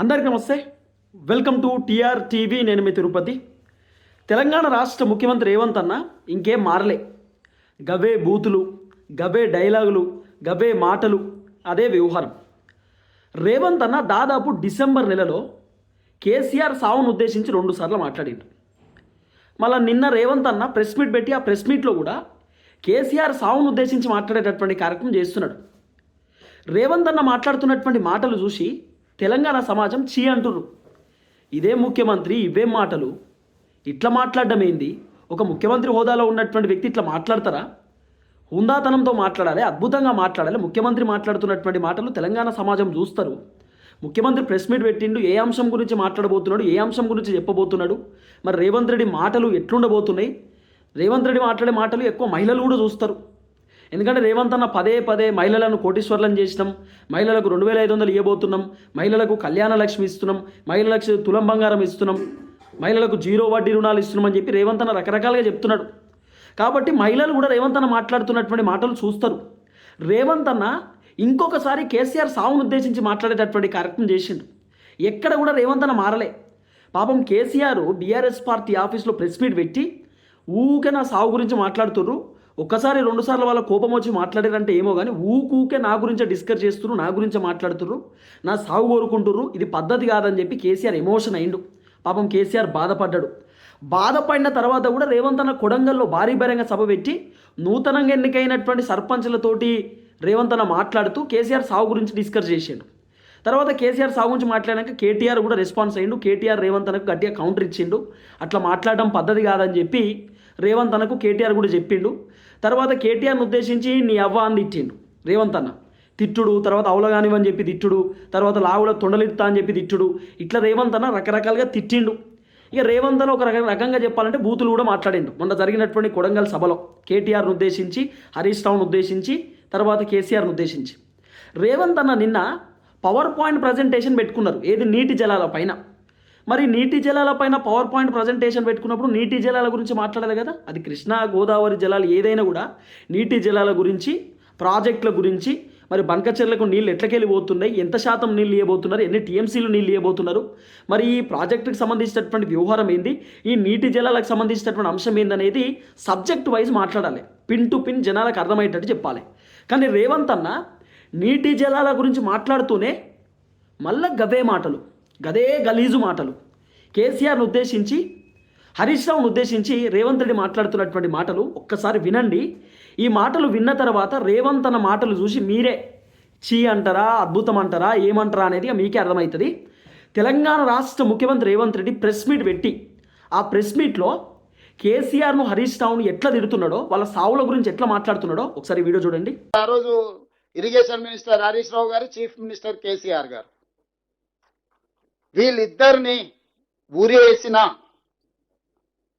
అందరికీ నమస్తే. Welcome to TR TV. నేను మీ తిరుపతి. తెలంగాణ రాష్ట్ర ముఖ్యమంత్రి రేవంత్ అన్న ఇంకేం మారలే. గవే బూతులు గవే డైలాగులు గవే మాటలు అదే వ్యవహారం రేవంత్ అన్న దాదాపు డిసెంబర్ నెలలో కేసీఆర్ సావును ఉద్దేశించి రెండుసార్లు మాట్లాడిండు. మళ్ళీ నిన్న రేవంత్ అన్న ప్రెస్ మీట్ పెట్టి ఆ ప్రెస్ మీట్లో కూడా కేసీఆర్ సావును ఉద్దేశించి మాట్లాడేటటువంటి కార్యక్రమం చేస్తున్నాడు. రేవంత్ అన్న మాట్లాడుతున్నటువంటి మాటలు చూసి తెలంగాణ సమాజం చీ అంటుర్రు. ఇదే ముఖ్యమంత్రి ఇవేం మాటలు. ఇట్లా మాట్లాడడం ఏంది? ఒక ముఖ్యమంత్రి హోదాలో ఉన్నటువంటి వ్యక్తి ఇట్లా మాట్లాడతారా? హుందాతనంతో మాట్లాడాలి అద్భుతంగా మాట్లాడాలి ముఖ్యమంత్రి మాట్లాడుతున్నటువంటి మాటలు తెలంగాణ సమాజం చూస్తారు. ముఖ్యమంత్రి ప్రెస్ మీట్ పెట్టిండు ఏ అంశం గురించి మాట్లాడబోతున్నాడు ఏ అంశం గురించి చెప్పబోతున్నాడు? మరి రేవంత్ రెడ్డి మాటలు ఎట్లుండబోతున్నాయి? రేవంత్ రెడ్డి మాట్లాడే మాటలు ఎక్కువ మహిళలు కూడా చూస్తారు. ఎందుకంటే రేవంత్ అన్న పదే పదే మహిళలను కోటీశ్వర్లను చేసినాం. మహిళలకు రెండు వేల ఐదు వందలు ఇవ్వబోతున్నాం. మహిళలకు కళ్యాణ లక్ష్మి ఇస్తున్నాం. మహిళలకు తులం బంగారం ఇస్తున్నాం. మహిళలకు జీరో వడ్డీ రుణాలు ఇస్తున్నామని చెప్పి రేవంత్ అన్న రకరకాలుగా చెప్తున్నాడు. కాబట్టి మహిళలు కూడా రేవంత్ అన్న మాట్లాడుతున్నటువంటి మాటలు చూస్తారు. రేవంత్ అన్న ఇంకొకసారి కేసీఆర్ సావును ఉద్దేశించి మాట్లాడేటటువంటి కార్యక్రమం చేసిండు. ఎక్కడ కూడా రేవంత్ అన్న మారలే. పాపం కేసీఆర్ బీఆర్ఎస్ పార్టీ ఆఫీస్లో ప్రెస్ మీట్ పెట్టి ఊకే నా సావు గురించి మాట్లాడుతుర్రు. ఒక్కసారి రెండుసార్లు వాళ్ళ కోపం వచ్చి మాట్లాడారంటే ఏమో కానీ ఊకూకే నా గురించే డిస్కస్ చేస్తున్నారు నా గురించే మాట్లాడుతుర్రు నా సాగు కోరుకుంటుర్రు ఇది పద్ధతి కాదని చెప్పి కేసీఆర్ ఎమోషన్ అయిండు. పాపం కేసీఆర్ బాధపడ్డాడు. బాధపడిన తర్వాత కూడా రేవంత్ అన్న కొడంగల్లో భారీ బహిరంగ సభ పెట్టి నూతనంగా ఎన్నికైనటువంటి సర్పంచ్లతోటి రేవంత్ అన్న మాట్లాడుతూ కేసీఆర్ సాగు గురించి డిస్కస్ చేసిండు. తర్వాత కేసీఆర్ సాగు గురించి మాట్లాడాక కేటీఆర్ కూడా రెస్పాన్స్ అయ్యిండు కేటీఆర్ రేవంత్ అన్నకు గట్టిగా కౌంటర్ ఇచ్చిండు. అట్లా మాట్లాడడం పద్ధతి కాదని చెప్పి రేవంత్ అన్నకు కేటీఆర్ కూడా చెప్పిండు. తర్వాత కేటీఆర్ని ఉద్దేశించి నీ అవ్వ అని తిట్టిండు. రేవంత్ అన్న. తిట్టుడు తర్వాత అవలగానివని చెప్పి తిట్టుడు తర్వాత లావుల తొండలిత్తా అని చెప్పి తిట్టుడు. ఇట్లా రేవంత్ అన్న రకరకాలుగా తిట్టిండు. ఇక రేవంత్ అన్న ఒక రక- రకంగా చెప్పాలంటే బూతులు కూడా మాట్లాడిండు. మొన్న జరిగినటువంటి కొడంగల్ సభలో కేటీఆర్ను ఉద్దేశించి హరీష్ రావును ఉద్దేశించి తర్వాత కేసీఆర్ను ఉద్దేశించి. రేవంత్ అన్న నిన్న పవర్ పాయింట్ ప్రజెంటేషన్ పెట్టుకున్నారు. ఏది నీటి జలాల పైన. మరి నీటి జలాల పైన పవర్ పాయింట్ ప్రజెంటేషన్ పెట్టుకున్నప్పుడు నీటి జలాల గురించి మాట్లాడాలి కదా? అది కృష్ణా గోదావరి జలాలు ఏదైనా కూడా నీటి జలాల గురించి ప్రాజెక్టుల గురించి మరి బంకచెర్లకు నీళ్ళు ఎట్లకెళ్ళి పోతున్నాయి ఎంత శాతం నీళ్ళు ఇవ్వబోతున్నారు? ఎన్ని టీఎంసీలు నీళ్ళు ఇవ్వబోతున్నారు? మరి ఈ ప్రాజెక్టుకి సంబంధించినటువంటి వ్యవహారం ఏంది? ఈ నీటి జలాలకు సంబంధించినటువంటి అంశం ఏందనేది సబ్జెక్ట్ వైజ్ మాట్లాడాలి. పిన్ టు పిన్ జనాలకు అర్థమయ్యేటట్టు చెప్పాలి. కానీ రేవంత్ అన్న నీటి జలాల గురించి మాట్లాడుతూనే మళ్ళా గవే మాటలు. గదే గలీజు మాటలు. కేసీఆర్ను ఉద్దేశించి హరీష్ రావును ఉద్దేశించి రేవంత్ రెడ్డి మాట్లాడుతున్నటువంటి మాటలు ఒక్కసారి వినండి. ఈ మాటలు విన్న తర్వాత రేవంత్ అన్న మాటలు చూసి మీరే చీ అంటారా అద్భుతం అంటారా ఏమంటారా అనేది మీకే అర్థమవుతుంది. తెలంగాణ రాష్ట్ర ముఖ్యమంత్రి రేవంత్ రెడ్డి ప్రెస్ మీట్ పెట్టి ఆ ప్రెస్ మీట్లో కేసీఆర్ను హరీష్ రావును ఎట్లా తిడుతున్నాడో వాళ్ళ సావుల గురించి ఎట్లా మాట్లాడుతున్నాడో ఒకసారి వీడియో చూడండి. ఆ రోజు ఇరిగేషన్ మినిస్టర్ హరీష్ రావు గారు చీఫ్ మినిస్టర్ కేసీఆర్ గారు. వీళ్ళిద్దరిని ఊరేసిన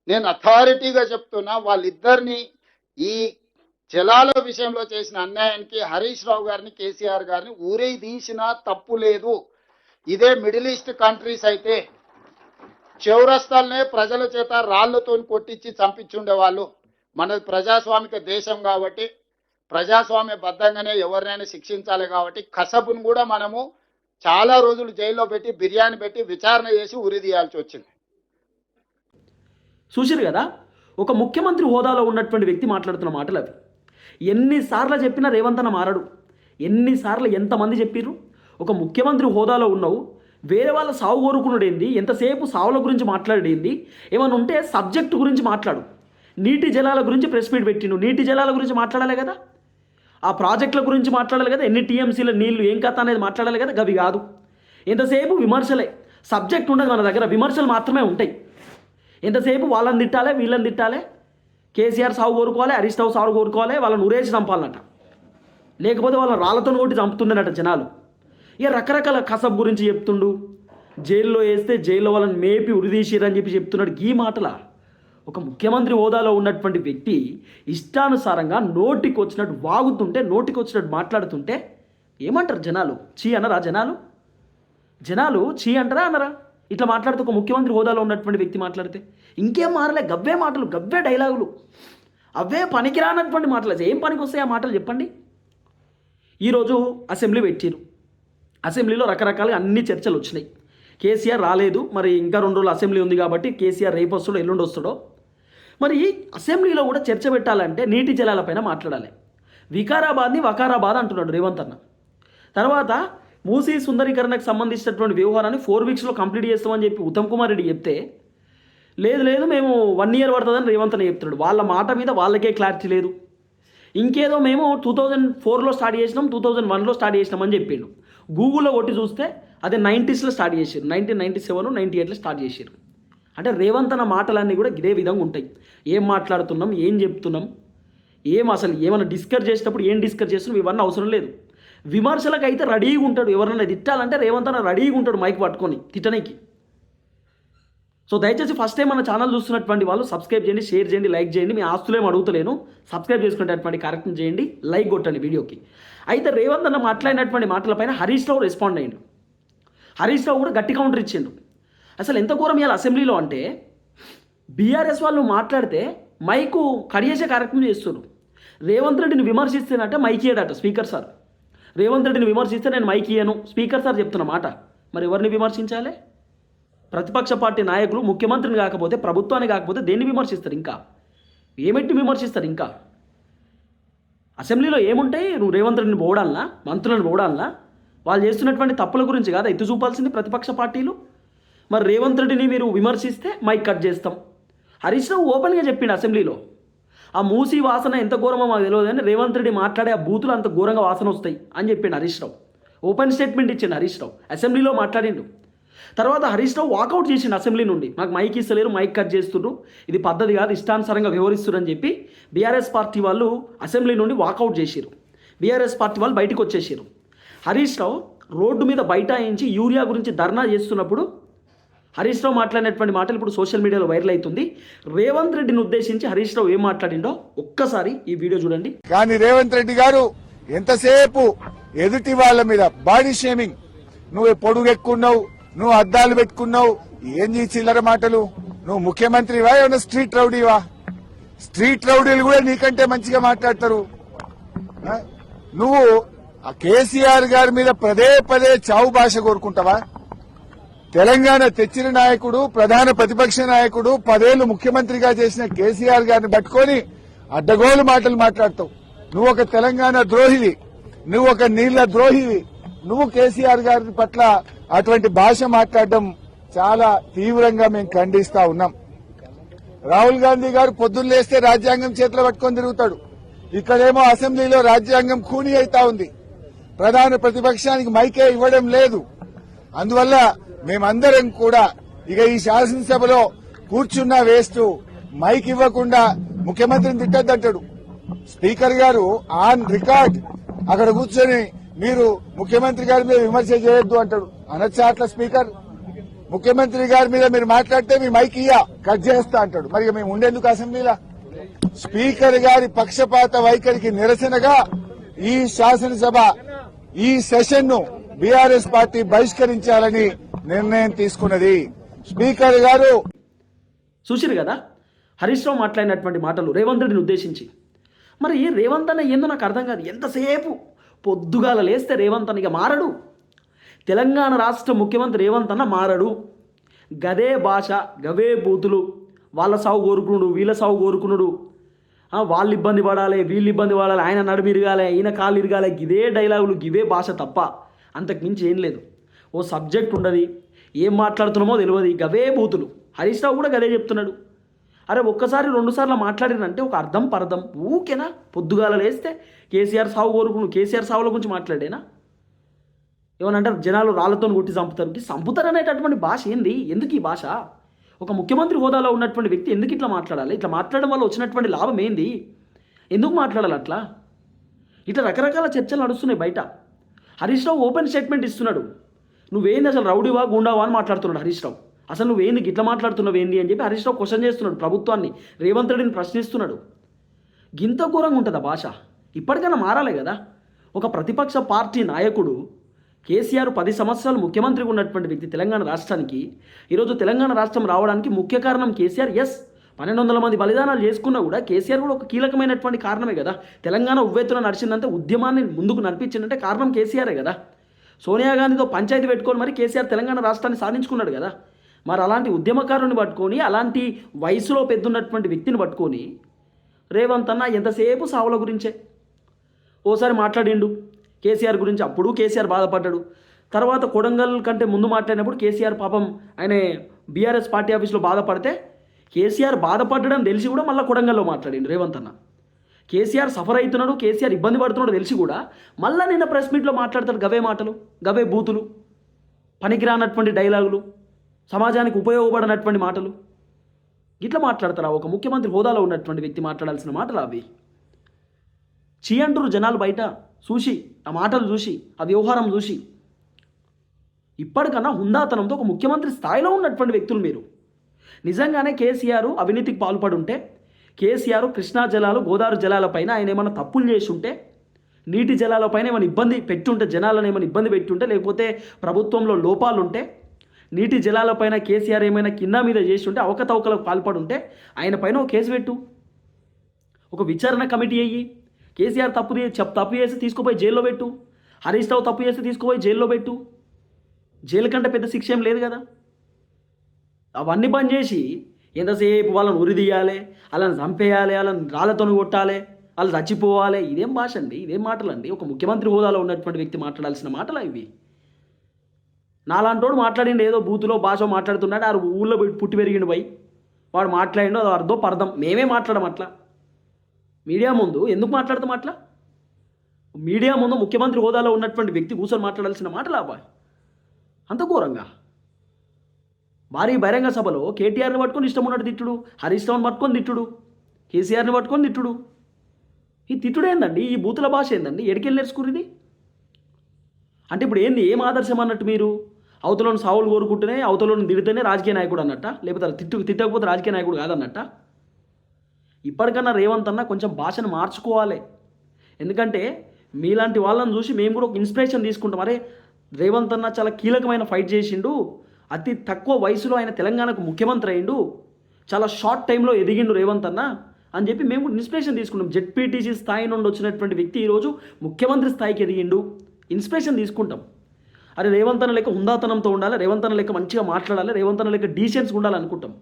నేను అథారిటీగా చెప్తున్నా వాళ్ళిద్దరిని ఈ జలాల విషయంలో చేసిన అన్యాయానికి హరీష్ రావు గారిని కేసీఆర్ గారిని ఊరే తీసినా తప్పు లేదు. ఇదే మిడిల్ ఈస్ట్ కంట్రీస్ అయితే చౌరస్తాలనే ప్రజల చేత రాళ్ళతో కొట్టించి చంపించుండే వాళ్ళు. మనది ప్రజాస్వామిక దేశం కాబట్టి ప్రజాస్వామ్య బద్ధంగానే ఎవరినైనా శిక్షించాలి కాబట్టి కసబును కూడా మనము చాలా రోజులు జైల్లో పెట్టి బిర్యానీ పెట్టి విచారణ చేసి ఉరిదీయాల్సి వచ్చింది. చూసారు కదా? ఒక ముఖ్యమంత్రి హోదాలో ఉన్నటువంటి వ్యక్తి మాట్లాడుతున్న మాటలు అవి. ఎన్నిసార్లు చెప్పినా రేవంత్ అన్న మారడు. ఎన్నిసార్లు ఎంతమంది చెప్పిర్రు? ఒక ముఖ్యమంత్రి హోదాలో ఉన్నావు వేరే వాళ్ళ సావు కోరుకున్నాడేంది ఎంతసేపు సావుల గురించి మాట్లాడేంది ఏమైనా ఉంటే సబ్జెక్టు గురించి మాట్లాడు. నీటి జలాల గురించి ప్రెస్ మీట్ పెట్టిండు. నీటి జలాల గురించి మాట్లాడాలి కదా? ఆ ప్రాజెక్టుల గురించి మాట్లాడాలి కదా? ఎన్ని టీఎంసీల నీళ్ళు ఏం కథ అనేది మాట్లాడాలి కదా? గవి కాదు. ఎంతసేపు విమర్శలే? సబ్జెక్ట్ ఉండదు మన దగ్గర. విమర్శలు మాత్రమే ఉంటాయి. ఎంతసేపు వాళ్ళని తిట్టాలి వీళ్ళని తిట్టాలి? కేసీఆర్ సాగు కోరుకోవాలి హరీష్ రావు సాగు కోరుకోవాలి వాళ్ళని ఉరేసి చంపాలన్నట. లేకపోతే వాళ్ళని రాళ్ళతో కొట్టి చంపుతుండనట జనాలు. ఇక రకరకాల కసబ్ గురించి చెప్తుండు. జైల్లో వేస్తే జైల్లో వాళ్ళని మేపి ఉరిదీసిరని చెప్పి చెప్తున్నాడు ఈ మాటల. ఒక ముఖ్యమంత్రి హోదాలో ఉన్నటువంటి వ్యక్తి ఇష్టానుసారంగా నోటికి వచ్చినట్టు వాగుతుంటే నోటికి వచ్చినట్టు మాట్లాడుతుంటే ఏమంటారు జనాలు? చీ అనరా జనాలు? జనాలు చీ అంటారా అనరా ఇట్లా మాట్లాడుతూ ఒక ముఖ్యమంత్రి హోదాలో ఉన్నటువంటి వ్యక్తి మాట్లాడితే ఇంకేం మారలే గవ్వే మాటలు గవ్వే డైలాగులు. అవే పనికిరానటువంటి మాటలు. ఏం పనికి వస్తాయి ఆ మాటలు చెప్పండి? ఈరోజు అసెంబ్లీ పెట్టారు. అసెంబ్లీలో రకరకాలుగా అన్ని చర్చలు వచ్చినాయి. కేసీఆర్ రాలేదు. మరి ఇంకా రెండు రోజులు అసెంబ్లీ ఉంది కాబట్టి కేసీఆర్ రేపు వస్తాడో ఎల్లుండి వస్తాడో మరి అసెంబ్లీలో కూడా చర్చ పెట్టాలంటే నీటి జలాలపైన మాట్లాడాలి. వికారాబాద్ని వకారాబాద్ అంటున్నాడు రేవంత్ అన్న. తర్వాత మూసీ సుందరీకరణకు సంబంధించినటువంటి వ్యవహారాన్ని ఫోర్ వీక్స్లో కంప్లీట్ చేస్తామని చెప్పి ఉత్తమ్ కుమార్ రెడ్డి చెప్తే లేదు లేదు మేము వన్ ఇయర్ పడుతుందని రేవంత్ అన్న చెప్తున్నాడు. వాళ్ళ మాట మీద వాళ్ళకే క్లారిటీ లేదు. ఇంకేదో మేము టూ థౌజండ్ ఫోర్లో స్టార్ట్ చేసినాం టూ థౌజండ్ వన్లో స్టార్ట్ చేసినాం అని చెప్పిండు. గూగుల్లో కొట్టి చూస్తే అదే నైంటీస్లో స్టార్ట్ చేసారు నైన్టీన్ నైంటీ సెవెన్ నైంటీ ఎయిట్లో స్టార్ట్ చేశారు అంటే రేవంత్ అన్న మాటలన్నీ కూడా ఇదే విధంగా ఉంటాయి. ఏం మాట్లాడుతున్నాం ఏం చెప్తున్నాం ఏం అసలు ఏమైనా డిస్కస్ చేసేటప్పుడు ఏం డిస్కస్ చేస్తున్నాం ఇవన్నీ అవసరం లేదు. విమర్శలకు అయితే రెడీగా ఉంటాడు ఎవరైనా తిట్టాలంటే రేవంత్ అన్న రెడీగా ఉంటాడు మైక్ పట్టుకొని తిట్టనికి. సో దయచేసి ఫస్ట్ టైం మన ఛానల్ చూస్తున్నటువంటి వాళ్ళు సబ్స్క్రైబ్ చేయండి షేర్ చేయండి లైక్ చేయండి. మీ ఆస్తులేం అడుగుతలేను. సబ్స్క్రైబ్ చేసుకునేటటువంటి కార్యక్రమం చేయండి లైక్ కొట్టండి వీడియోకి. అయితే రేవంత్ అన్న మాట్లాడినటువంటి మాటలపైన హరీష్ రావు రెస్పాండ్ అయ్యిండు. హరీష్ రావు కూడా గట్టి కౌంటర్ ఇచ్చిండు. అసలు ఎంత ఘోరం ఇవాళ అసెంబ్లీలో అంటే బీఆర్ఎస్ వాళ్ళు మాట్లాడితే మైకు కడియేసే కార్యక్రమం చేస్తున్నారు. రేవంత్ రెడ్డిని విమర్శిస్తేనంటే మైక్ ఇయ్యడట స్పీకర్ సార్. రేవంత్ రెడ్డిని విమర్శిస్తే నేను మైక్ ఇయ్యను స్పీకర్ సార్ చెప్తున్న మాట. మరి ఎవరిని విమర్శించాలి? ప్రతిపక్ష పార్టీ నాయకులు ముఖ్యమంత్రిని కాకపోతే ప్రభుత్వాన్ని కాకపోతే దేన్ని విమర్శిస్తారు ఇంకా? ఏమిటి విమర్శిస్తారు ఇంకా? అసెంబ్లీలో ఏముంటాయి? నువ్వు రేవంత్ రెడ్డిని పోవడాలనా మంత్రులను పోవడాలనా వాళ్ళు చేస్తున్నటువంటి తప్పుల గురించి కాదా? ఎత్తు చూపాల్సింది ప్రతిపక్ష పార్టీలు? మరి రేవంత్ రెడ్డిని మీరు విమర్శిస్తే మైక్ కట్ చేస్తాం. హరీష్ రావు ఓపెన్గా చెప్పిండు అసెంబ్లీలో ఆ మూసి వాసన ఎంత ఘోరమో మాకు తెలియదు కానీ రేవంత్ రెడ్డి మాట్లాడే ఆ బూతులు అంత ఘోరంగా వాసన వస్తాయి అని చెప్పిండు హరీష్ రావు. ఓపెన్ స్టేట్మెంట్ ఇచ్చిండు హరీష్ రావు. అసెంబ్లీలో మాట్లాడిండు. తర్వాత హరీష్ రావు వాకౌట్ చేసిండు అసెంబ్లీ నుండి. మాకు మైక్ ఇస్తలేరు మైక్ కట్ చేస్తుండ్రు. ఇది పద్ధతి కాదు ఇష్టానుసారంగా వివరిస్తున్నారని చెప్పి బీఆర్ఎస్ పార్టీ వాళ్ళు అసెంబ్లీ నుండి వాకౌట్ చేసిరు బీఆర్ఎస్ పార్టీ వాళ్ళు బయటకు వచ్చేసారు హరీష్ రావు రోడ్డు మీద బైఠాయించి యూరియా గురించి ధర్నా చేస్తున్నప్పుడు హరీష్ రావు మాట్లాడినటువంటి మాటలు ఇప్పుడు సోషల్ మీడియాలో వైరల్ అవుతుంది. రేవంత్ రెడ్డిని ఉద్దేశించి హరీష్ రావు ఏం మాట్లాడిండో ఒక్కసారి ఈ వీడియో చూడండి. కానీ రేవంత్ రెడ్డి గారు ఎంతసేపు ఎదుటి వాళ్ళ మీద బాడీ షేమింగ్ నువ్వు పొడుగెక్కున్నావు నువ్వు అద్దాలు పెట్టుకున్నావు ఏంది నీ చిల్లర మాటలు? నువ్వు ముఖ్యమంత్రివా ఏమన్నా స్ట్రీట్ రౌడీవా? స్ట్రీట్ రౌడీలు కూడా నీకంటే మంచిగా మాట్లాడతారు. నువ్వు ఆ కేసీఆర్ గారి మీద పదే పదే చావు భాష కోరుకుంటావా? తెలంగాణ తెచ్చిన నాయకుడు ప్రధాన ప్రతిపక్ష నాయకుడు పదేళ్ళు ముఖ్యమంత్రిగా చేసిన కేసీఆర్ గారిని పట్టుకొని అడ్డగోలు మాటలు మాట్లాడతావు. నువ్వు ఒక తెలంగాణ ద్రోహివి. నువ్వు ఒక నీళ్ళ ద్రోహివి. నువ్వు కేసీఆర్ గారి పట్ల అటువంటి భాష మాట్లాడడం చాలా తీవ్రంగా మేము ఖండిస్తా ఉన్నాం. రాహుల్ గాంధీ గారు పొద్దున్న లేస్తే రాజ్యాంగం చేతిలో పట్టుకొని తిరుగుతాడు. ఇక్కడేమో అసెంబ్లీలో రాజ్యాంగం ఖూనీ అయితా ఉంది. ప్రధాన ప్రతిపక్షానికి మైకే ఇవ్వడం లేదు. అందువల్ల మేమందరం కూడా ఇక ఈ శాసనసభలో కూర్చున్నా వేస్తూ మైక్ ఇవ్వకుండా ముఖ్యమంత్రిని తిట్టద్దంటాడు. స్పీకర్ గారు ఆన్ రికార్డ్ అక్కడ కూర్చొని మీరు ముఖ్యమంత్రి గారి మీద విమర్శ చేయొద్దు అంటాడు. అనొచ్చా అట్లా స్పీకర్? ముఖ్యమంత్రి గారి మీద మీరు మాట్లాడితే మీ మైక్ ఇయ్యా కట్ చేస్తా అంటాడు. మరి మేము ఉండేందుకు అసెంబ్లీలా? స్పీకర్ గారి పక్షపాత వైఖరికి నిరసనగా ఈ శాసనసభ ఈ సెషన్ను బీఆర్ఎస్ పార్టీ బహిష్కరించాలని నిర్ణయం తీసుకున్నది. స్పీకర్ గారు. చూసిరు కదా? హరీష్ రావు మాట్లాడినటువంటి మాటలు రేవంత్ రెడ్డిని ఉద్దేశించి. మరి రేవంత్ అన్న ఏందో నాకు అర్థం కాదు. ఎంతసేపు పొద్దుగాల లేస్తే రేవంత్ అన్న ఇక మారడు? తెలంగాణ రాష్ట్ర ముఖ్యమంత్రి రేవంత్ అన్న మారడు. గదే భాష గవే బూతులు. వాళ్ళ సాగు కోరుకునుడు వీళ్ళ సాగు కోరుకునుడు. వాళ్ళు ఇబ్బంది పడాలి వీళ్ళు ఇబ్బంది పడాలి ఆయన నడుమిరగాలి ఆయన ఈయన కాళ్ళు ఇరగాలి ఇదే డైలాగులు ఇవే భాష తప్ప అంతకు మించి ఏం లేదు. ఓ సబ్జెక్ట్ ఉండదు. ఏం మాట్లాడుతున్నామో తెలియదు గవే బూతులు హరీష్ రావు కూడా గదే చెప్తున్నాడు. అరే ఒక్కసారి రెండుసార్లు మాట్లాడినంటే ఒక అర్థం పరదం. ఊకేనా? పొద్దుగాల లేస్తే కేసీఆర్ సావు కోరుకును. కేసీఆర్ సావుల గురించి మాట్లాడేనా? ఏమనంటారు జనాలు రాళ్ళతో కొట్టి చంపుతారు. చంపుతారు అనేటటువంటి భాష ఏంది? ఎందుకు ఈ భాష? ఒక ముఖ్యమంత్రి హోదాలో ఉన్నటువంటి వ్యక్తి ఎందుకు ఇట్లా మాట్లాడాలి? ఇట్లా మాట్లాడడం వల్ల వచ్చినటువంటి లాభం ఏంది? ఎందుకు మాట్లాడాలి అట్లా? ఇట్లా రకరకాల చర్చలు నడుస్తున్నాయి బయట. హరీష్ రావు ఓపెన్ స్టేట్మెంట్ ఇస్తున్నాడు. నువ్వేంది అసలు రౌడీవా గుండావా అని మాట్లాడుతున్నాడు హరీష్ రావు. అసలు నువ్వేంది గిట్లా మాట్లాడుతున్నావు ఏంది అని చెప్పి హరీష్ రావు క్వశ్చన్ చేస్తున్నాడు ప్రభుత్వాన్ని. రేవంత్ రెడ్డిని ప్రశ్నిస్తున్నాడు. గింత ఘోరంగా ఉంటుందా భాష? ఇప్పటికైనా మారాలే కదా? ఒక ప్రతిపక్ష పార్టీ నాయకుడు కేసీఆర్ పది సంవత్సరాలు ముఖ్యమంత్రిగా ఉన్నటువంటి వ్యక్తి తెలంగాణ రాష్ట్రానికి ఈరోజు తెలంగాణ రాష్ట్రం రావడానికి ముఖ్య కారణం కేసీఆర్. ఎస్ పన్నెండు వందల మంది బలిదానాలు చేసుకున్నా కూడా కేసీఆర్ కూడా ఒక కీలకమైనటువంటి కారణమే కదా. తెలంగాణ ఉవ్వెత్తున నడిచిందంటే ఉద్యమాన్ని ముందుకు నడిపించిందంటే కారణం కేసీఆరే కదా. సోనియా గాంధీతో పంచాయతీ పెట్టుకొని మరి కేసీఆర్ తెలంగాణ రాష్ట్రాన్ని సాధించుకున్నాడు కదా. మరి అలాంటి ఉద్యమకారుని పట్టుకొని అలాంటి వయసులో పెద్దున్నటువంటి వ్యక్తిని పట్టుకొని రేవంత్ అన్న ఎంతసేపు సావుల గురించే? ఓసారి మాట్లాడిండు కేసీఆర్ గురించి. అప్పుడు కేసీఆర్ బాధపడ్డాడు. తర్వాత కొడంగల్ కంటే ముందు మాట్లాడినప్పుడు కేసీఆర్ పాపం ఆయన బీఆర్ఎస్ పార్టీ ఆఫీస్లో బాధపడితే కేసీఆర్ బాధపడ్డడం తెలిసి కూడా మళ్ళీ కొడంగల్లో మాట్లాడిండు రేవంత్ అన్న. కేసీఆర్ సఫర్ అవుతున్నాడు కేసీఆర్ ఇబ్బంది పడుతున్నాడు తెలిసి కూడా మళ్ళీ నిన్న ప్రెస్ మీట్లో మాట్లాడతాడు గవే మాటలు గవే బూతులు పనికిరానటువంటి డైలాగులు సమాజానికి ఉపయోగపడనటువంటి మాటలు. ఇట్లా మాట్లాడతారా? ఒక ముఖ్యమంత్రి హోదాలో ఉన్నటువంటి వ్యక్తి మాట్లాడాల్సిన మాటలు అవి. చీయండ్రు జనాలు బయట చూసి ఆ మాటలు చూసి ఆ వ్యవహారం చూసి. ఇప్పటికన్నా హుందాతనంతో ఒక ముఖ్యమంత్రి స్థాయిలో ఉన్నటువంటి వ్యక్తులు మీరు. నిజంగానే కేసీఆర్ అవినీతికి పాల్పడి ఉంటే కేసీఆర్ కృష్ణా జలాలు గోదావరి జలాలపైన ఆయన ఏమైనా తప్పులు చేసి ఉంటే నీటి జలాలపైన ఏమైనా ఇబ్బంది పెట్టుంటే జనాలను ఏమైనా ఇబ్బంది పెట్టుంటే లేకపోతే ప్రభుత్వంలో లోపాలు ఉంటే నీటి జలాలపైన కేసీఆర్ ఏమైనా కింద మీద చేసి ఉంటే అవకతవకలకు పాల్పడి ఉంటే ఆయన పైన ఒక కేసు పెట్టు. ఒక విచారణ కమిటీ అయ్యి కేసీఆర్ తప్పు చెప్ తప్పు చేసి తీసుకుపోయి జైల్లో పెట్టు. హరీష్ రావు తప్పు చేసి తీసుకుపోయి జైల్లో పెట్టు. జైలు కంటే పెద్ద శిక్ష ఏం లేదు కదా. అవన్నీ బంద్ చేసి ఎంతసేపు వాళ్ళని ఉరిదీయాలి వాళ్ళని చంపేయాలి వాళ్ళని రాళ్ళతో కొట్టాలి వాళ్ళు చచ్చిపోవాలి. ఇదేం భాష అండి? ఇదేం మాటలు అండి ఒక ముఖ్యమంత్రి హోదాలో ఉన్నటువంటి వ్యక్తి మాట్లాడాల్సిన మాటలు ఇవి? నాలాంటోడు మాట్లాడిండు ఏదో బూతులో భాష మాట్లాడుతున్నాడు ఆ ఊళ్ళో పుట్టి పెరిగిండు పోయి వాడు మాట్లాడిండు అది అర్థం పర్థం. మేమే మాట్లాడడం అట్లా. మీడియా ముందు ఎందుకు మాట్లాడతాం అట్లా? మీడియా ముందు ముఖ్యమంత్రి హోదాలో ఉన్నటువంటి వ్యక్తి కూర్చొని మాట్లాడాల్సిన మాటలు అబ్బాయి అంత ఘోరంగా? భారీ బహిరంగ సభలో కేటీఆర్ని పట్టుకొని ఇష్టం ఉన్నట్టు తిట్టుడు హరీష్ రావుని పట్టుకొని తిట్టుడు కేసీఆర్ని పట్టుకొని తిట్టుడు. ఈ తిట్టుడు ఏందండి? ఈ బూతుల భాష ఏందండి? ఎడికెళ్ళి నేర్చుకురు అంటే ఇప్పుడు ఏంది? ఏం ఆదర్శం అన్నట్టు మీరు? అవతలను సావులు కోరుకుంటేనే అవతలను తిడితేనే రాజకీయ నాయకుడు అన్నట్ట? లేకపోతే తిట్టు తిట్టకపోతే రాజకీయ నాయకుడు కాదన్నట్ట? ఇప్పటికన్నా రేవంత్ అన్న కొంచెం భాషను మార్చుకోవాలి. ఎందుకంటే మీలాంటి వాళ్ళని చూసి మేము కూడా ఒక ఇన్స్పిరేషన్ తీసుకుంటాం. అరే రేవంత్ అన్న చాలా కీలకమైన ఫైట్ చేసిండు. అతి తక్కువ వయసులో ఆయన తెలంగాణకు ముఖ్యమంత్రి అయిండు చాలా షార్ట్ టైంలో ఎదిగిండు రేవంత్ అన్న అని చెప్పి మేము ఇన్స్పిరేషన్ తీసుకుంటాం జెడ్పీటీసీ స్థాయి నుండి వచ్చినటువంటి వ్యక్తి ఈరోజు ముఖ్యమంత్రి స్థాయికి ఎదిగిండు. ఇన్స్పిరేషన్ తీసుకుంటాం. అరే రేవంత్ అన్న లెక్క హుందాతనంతో ఉండాలి? రేవంత్ అన్న లెక్క మంచిగా మాట్లాడాలి? రేవంత్ అన్న లెక్క డీసెన్స్గా ఉండాలి అనుకుంటాం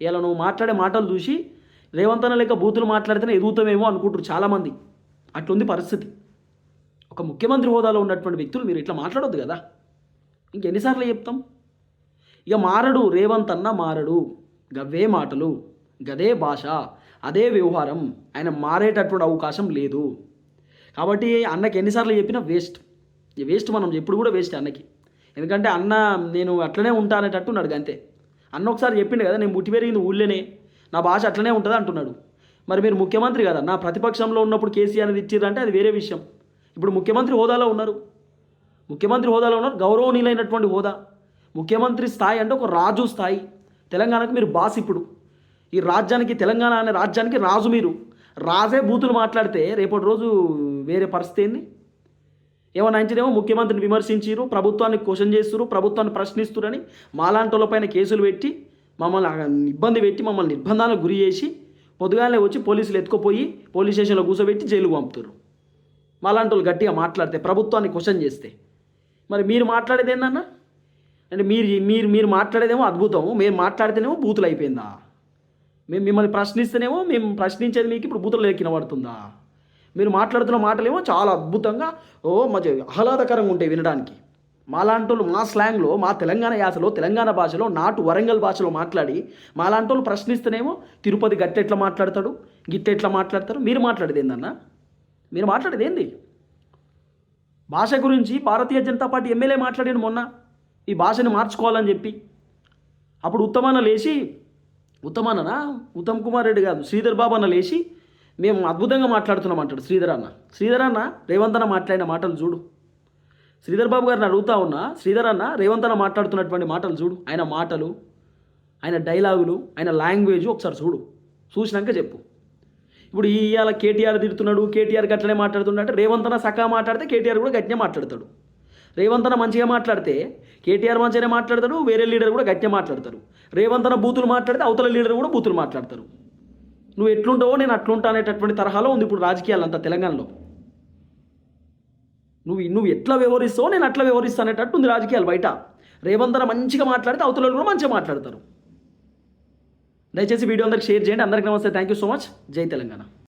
ఇలా నువ్వు మాట్లాడే మాటలు చూసి రేవంత్ అన్న లెక్క బూతులు మాట్లాడితేనే ఎదుగుతామేమో అనుకుంటారు చాలామంది. అట్లుంది పరిస్థితి. ఒక ముఖ్యమంత్రి హోదాలో ఉన్నటువంటి వ్యక్తులు మీరు ఇట్లా మాట్లాడొద్దు కదా. ఇంకెన్నిసార్లు చెప్తాం? ఇక మారడు రేవంత్ అన్న మారడు. గవే మాటలు గదే భాష అదే వ్యవహారం. ఆయన మారేటటువంటి అవకాశం లేదు. కాబట్టి అన్నకి ఎన్నిసార్లు చెప్పినా వేస్ట్. ఈ వేస్ట్ మనం ఎప్పుడు కూడా వేస్ట్ అన్నకి. ఎందుకంటే అన్న నేను అట్లనే ఉంటా అనేటట్టు ఉన్నాడు అంతే అన్న ఒకసారి చెప్పిండు కదా నేను ముట్టి పెరిగింది ఊళ్ళోనే. నా భాష అట్లనే ఉంటుంది అంటున్నాడు. మరి మీరు ముఖ్యమంత్రి కదా నా ప్రతిపక్షంలో ఉన్నప్పుడు కేసీఆర్ ఇచ్చిర్రంటే అది వేరే విషయం. ఇప్పుడు ముఖ్యమంత్రి హోదాలో ఉన్నారు. ముఖ్యమంత్రి హోదాలో ఉన్నారు గౌరవనీయులైనటువంటి హోదా. ముఖ్యమంత్రి స్థాయి అంటే ఒక రాజు స్థాయి. తెలంగాణకు మీరు బాస్ ఇప్పుడు. ఈ రాజ్యానికి తెలంగాణ అనే రాజ్యానికి రాజు మీరు. రాజే బూతులు మాట్లాడితే రేపటి రోజు వేరే పరిస్థితి ఏంది? ఏమన్నా అంచనేమో ముఖ్యమంత్రిని విమర్శించారు ప్రభుత్వాన్ని క్వశ్చన్ చేస్తున్నారు ప్రభుత్వాన్ని ప్రశ్నిస్తురని మాలాంటోళ్ళపైన కేసులు పెట్టి మమ్మల్ని ఇబ్బంది పెట్టి మమ్మల్ని నిర్బంధాలకు గురి చేసి పొద్దుగాలే వచ్చి పోలీసులు ఎత్తుకుపోయి పోలీస్ స్టేషన్లో కూర్చోబెట్టి జైలుకు పంపుతారు మాలాంటి వాళ్ళు గట్టిగా మాట్లాడితే ప్రభుత్వాన్ని క్వశ్చన్ చేస్తే. మరి మీరు మాట్లాడేది ఏందన్నా? అంటే మీరు మీరు మీరు మాట్లాడేదేమో అద్భుతం మేము మాట్లాడితేనేమో బూతులు అయిపోయిందా? మేము మిమ్మల్ని ప్రశ్నిస్తేనేమో మేము ప్రశ్నించేది మీకు ఇప్పుడు బూతులు ఎక్కిన పడుతుందా మీరు మాట్లాడుతున్న మాటలేమో చాలా అద్భుతంగా ఓ మంచి ఆహ్లాదకరంగా ఉంటాయి వినడానికి. మాలాంటోళ్ళు మా స్లాంగ్లో మా తెలంగాణ యాసలో తెలంగాణ భాషలో నాటు వరంగల్ భాషలో మాట్లాడి మాలాంటోళ్ళు ప్రశ్నిస్తేనేమో తిరుపతి గట్టెట్లా మాట్లాడతాడు గిట్టెట్లా మాట్లాడతారు. మీరు మాట్లాడేది ఏందన్నా? మీరు మాట్లాడేది ఏంది? భాష గురించి భారతీయ జనతా పార్టీ ఎమ్మెల్యే మాట్లాడాడు మొన్న. ఈ భాషని మార్చుకోవాలని చెప్పి. అప్పుడు ఉత్తమాన లేచి ఉత్తమాననా? ఉత్తమ్ కుమార్ రెడ్డి కాదు శ్రీధర్ బాబు అన్న లేచి మేము అద్భుతంగా మాట్లాడుతున్నాం అంటాడు శ్రీధర్ అన్న. శ్రీధర్ అన్న రేవంత్ అన్న మాట్లాడిన మాటలు చూడు. శ్రీధర్ బాబు గారిని అడుగుతా ఉన్నా శ్రీధర్ అన్న రేవంత్ అన్న మాట్లాడుతున్నటువంటి మాటలు చూడు. ఆయన మాటలు ఆయన డైలాగులు ఆయన లాంగ్వేజ్ ఒకసారి చూడు. చూసినాక చెప్పు. ఇప్పుడు ఇవాళ కేటీఆర్ తిడుతున్నాడు కేటీఆర్ గట్లనే మాట్లాడుతున్నాడు అంటే రేవంత్ అన్న సకా మాట్లాడితే కేటీఆర్ కూడా గట్టిగా మాట్లాడతాడు. రేవంత్ అన్న మంచిగా మాట్లాడితే కేటీఆర్ మంచిగానే మాట్లాడతాడు వేరే లీడర్ కూడా గట్టిగా మాట్లాడతారు. రేవంత్ అన్న బూతులు మాట్లాడితే అవతల లీడర్ కూడా బూతులు మాట్లాడతారు. నువ్వు ఎట్లుంటావో నేను అట్లుంటా అనేటటువంటి తరహాలో ఉంది ఇప్పుడు రాజకీయాలు అంతా తెలంగాణలో. నువ్వు నువ్వు ఎట్లా వివరిస్తావో నేను అట్లా వివరిస్తా అనేటట్టు ఉంది రాజకీయాలు బయట. రేవంత్ అన్న మంచిగా మాట్లాడితే అవతల కూడా మంచిగా మాట్లాడతారు. దయచేసి వీడియో అందరికి షేర్ చేయండి. అందరికీ నమస్తే. Thank you so much. జై తెలంగాణ.